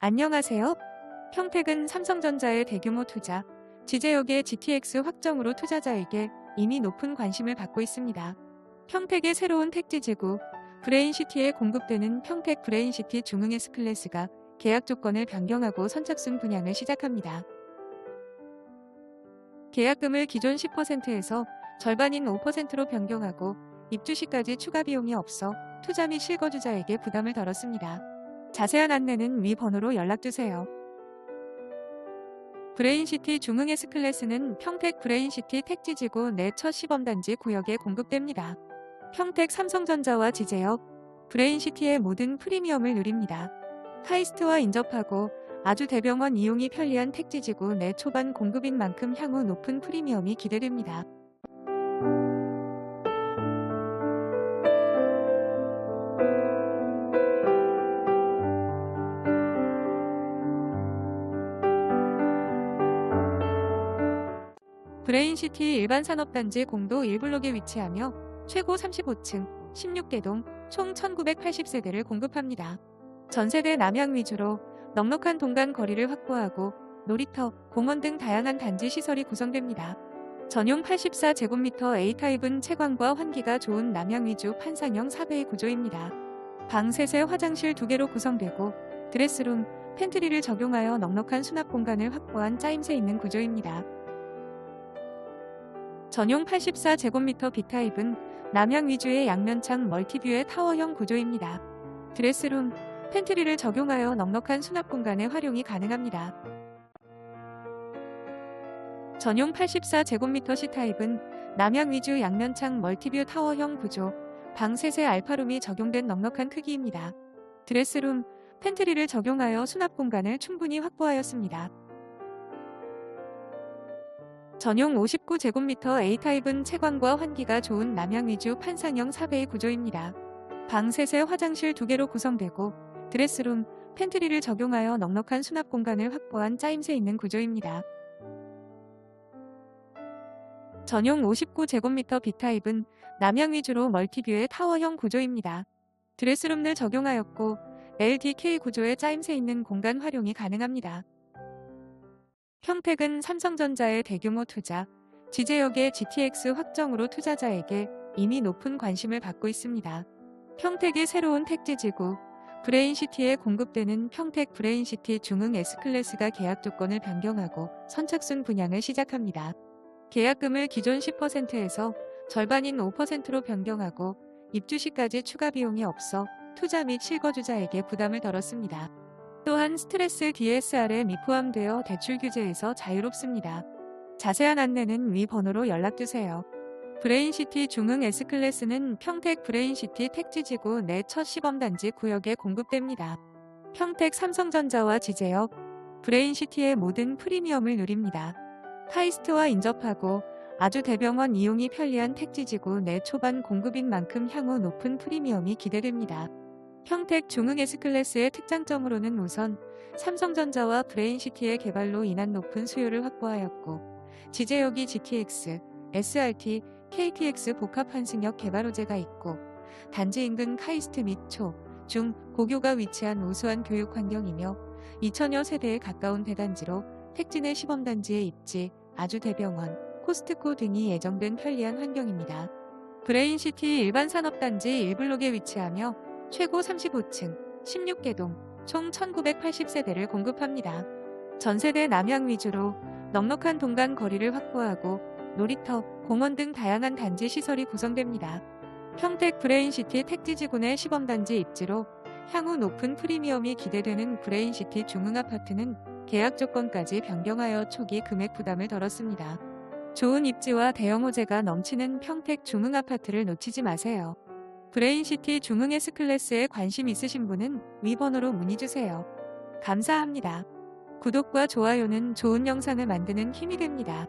안녕하세요. 평택은 삼성전자의 대규모 투자, 지제역의 GTX 확정으로 투자자에게 이미 높은 관심을 받고 있습니다. 평택의 새로운 택지지구 브레인시티에 공급되는 평택 브레인시티 중흥 S클래스가 계약 조건을 변경하고 선착순 분양을 시작합니다. 계약금을 기존 10%에서 절반인 5%로 변경하고 입주 시까지 추가 비용이 없어 투자 및 실거주자에게 부담을 덜었습니다. 자세한 안내는 위 번호로 연락주세요. 브레인시티 중흥 S클래스는 평택 브레인시티 택지지구 내 첫 시범단지 구역에 공급됩니다. 평택 삼성전자와 지제역, 브레인시티의 모든 프리미엄을 누립니다. 카이스트와 인접하고 아주 대병원 이용이 편리한 택지지구 내 초반 공급인 만큼 향후 높은 프리미엄이 기대됩니다. 브레인시티 일반 산업단지 공도 1블록에 위치하며 최고 35층, 16개동, 총 1980세대를 공급합니다. 전세대 남향 위주로 넉넉한 동간 거리를 확보하고 놀이터, 공원 등 다양한 단지 시설이 구성됩니다. 전용 84제곱미터 A타입은 채광과 환기가 좋은 남향 위주 판상형 4배의 구조입니다. 방 3세 화장실 2개로 구성되고 드레스룸, 팬트리를 적용하여 넉넉한 수납 공간을 확보한 짜임새 있는 구조입니다. 전용 84제곱미터 B타입은 남향 위주의 양면창 멀티뷰의 타워형 구조입니다. 드레스룸, 팬트리를 적용하여 넉넉한 수납 공간의 활용이 가능합니다. 전용 84제곱미터 C타입은 남향 위주 양면창 멀티뷰 타워형 구조, 방 3세 알파룸이 적용된 넉넉한 크기입니다. 드레스룸, 팬트리를 적용하여 수납 공간을 충분히 확보하였습니다. 전용 59제곱미터 A타입은 채광과 환기가 좋은 남향 위주 판상형 4배의 구조입니다. 방 3세 화장실 2개로 구성되고 드레스룸, 팬트리를 적용하여 넉넉한 수납 공간을 확보한 짜임새 있는 구조입니다. 전용 59제곱미터 B타입은 남향 위주로 멀티뷰의 타워형 구조입니다. 드레스룸을 적용하였고 LDK 구조의 짜임새 있는 공간 활용이 가능합니다. 평택은 삼성전자의 대규모 투자, 지제역의 GTX 확정으로 투자자에게 이미 높은 관심을 받고 있습니다. 평택의 새로운 택지지구, 브레인시티에 공급되는 평택 브레인시티 중흥 S클래스가 계약 조건을 변경하고 선착순 분양을 시작합니다. 계약금을 기존 10%에서 절반인 5%로 변경하고 입주 시까지 추가 비용이 없어 투자 및 실거주자에게 부담을 덜었습니다. 또한 스트레스 DSR에 미포함되어 대출 규제에서 자유롭습니다. 자세한 안내는 위 번호로 연락주세요. 브레인시티 중흥 S클래스는 평택 브레인시티 택지지구 내 첫 시범단지 구역에 공급됩니다. 평택 삼성전자와 지제역, 브레인시티의 모든 프리미엄을 누립니다. 카이스트와 인접하고 아주 대병원 이용이 편리한 택지지구 내 초반 공급인 만큼 향후 높은 프리미엄이 기대됩니다. 평택 중흥 S클래스의 특장점으로는 우선 삼성전자와 브레인시티의 개발로 인한 높은 수요를 확보하였고 지제역이 GTX, SRT, KTX 복합 환승역 개발 호재가 있고 단지 인근 카이스트 및 초, 중, 고교가 위치한 우수한 교육 환경이며 2천여 세대에 가까운 대단지로 내 시범단지에 입지, 아주 대병원, 코스트코 등이 예정된 편리한 환경입니다. 브레인시티 일반 산업단지 1블록에 위치하며 최고 35층, 16개동, 총 1980세대를 공급합니다. 전세대 남향 위주로 넉넉한 동간 거리를 확보하고 놀이터, 공원 등 다양한 단지 시설이 구성됩니다. 평택 브레인시티 택지지구 내 시범단지 입지로 향후 높은 프리미엄이 기대되는 브레인시티 중흥아파트는 계약 조건까지 변경하여 초기 금액 부담을 덜었습니다. 좋은 입지와 대형 호재가 넘치는 평택 중흥아파트를 놓치지 마세요. 브레인시티 중흥 S클래스에 관심 있으신 분은 위 번호로 문의주세요. 감사합니다. 구독과 좋아요는 좋은 영상을 만드는 힘이 됩니다.